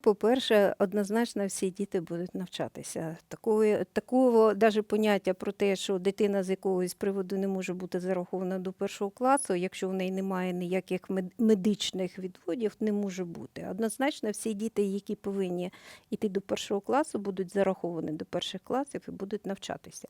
По-перше, однозначно всі діти будуть навчатися. Такої, такого навіть поняття про те, що дитина з якогось приводу не може бути зарахована до першого класу, якщо в неї немає ніяких медичних відводів, не може бути. Однозначно, всі діти, які повинні йти до першого класу, будуть зараховані до перших класів і будуть навчатися.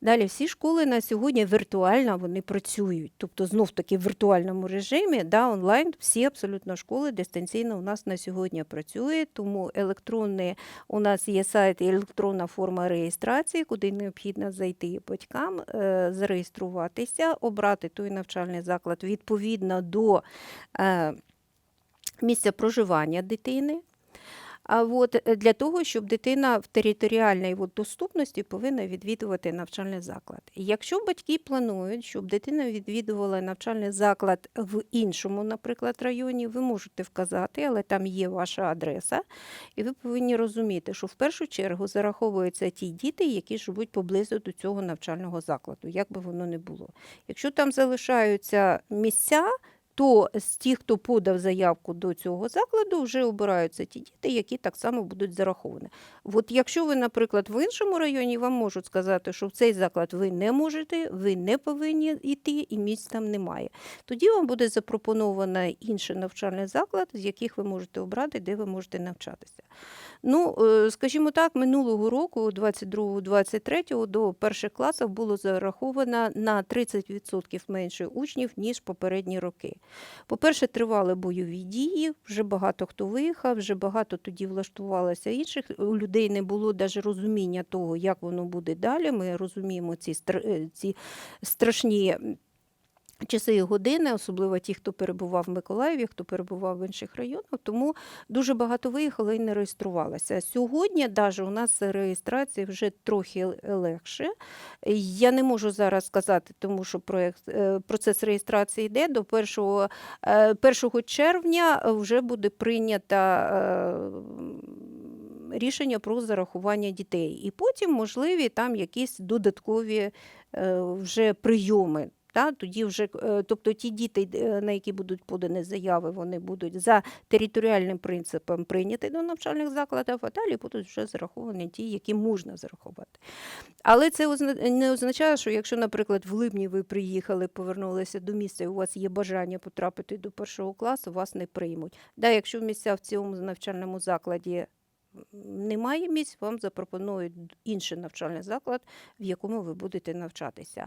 Далі всі школи на сьогодні віртуально вони працюють. Тобто, знов таки в віртуальному режимі, да, онлайн, всі абсолютно школи дистанційно у нас на сьогодні працює, тому електронний у нас є сайт і електронна форма реєстрації, куди необхідно зайти батькам, е, зареєструватися, обрати той навчальний заклад відповідно до е, місця проживання дитини. А от е, для того, щоб дитина в територіальній от доступності повинна відвідувати навчальний заклад. Якщо батьки планують, щоб дитина відвідувала навчальний заклад в іншому, наприклад, районі, ви можете вказати, але там є ваша адреса, і ви повинні розуміти, що в першу чергу зараховуються ті діти, які живуть поблизу до цього навчального закладу, як би воно не було. Якщо там залишаються місця, то з тих, хто подав заявку до цього закладу, вже обираються ті діти, які так само будуть зараховані. От якщо ви, наприклад, в іншому районі, вам можуть сказати, що в цей заклад ви не можете, ви не повинні йти, і місць там немає. Тоді вам буде запропоновано інший навчальний заклад, з яких ви можете обрати, де ви можете навчатися. Ну, е, скажімо так, минулого року, 22-23, до перших класів було зараховано на 30% менше учнів, ніж попередні роки. По-перше, тривали бойові дії, вже багато хто виїхав, вже багато тоді влаштувалося інших. У людей не було навіть розуміння того, як воно буде далі. Ми розуміємо ці, е, ці страшні часи і години, особливо ті, хто перебував в Миколаєві, хто перебував в інших районах, тому дуже багато виїхало і не реєструвалося. Сьогодні навіть у нас реєстрація вже трохи легше. Я не можу зараз сказати, тому що проект, е, процес реєстрації йде до 1, 1 червня вже буде прийнято е, рішення про зарахування дітей. І потім можливі там якісь додаткові е, вже прийоми. Та, тоді вже, е, тобто ті діти, е, на які будуть подані заяви, вони будуть за територіальним принципом прийняті до навчальних закладів, а далі будуть вже зараховані ті, які можна зарахувати. Але це не означає, що якщо, наприклад, в липні ви приїхали, повернулися до місця, і у вас є бажання потрапити до першого класу, вас не приймуть. Да, якщо місця в цьому навчальному закладі немає місць, вам запропонують інший навчальний заклад, в якому ви будете навчатися.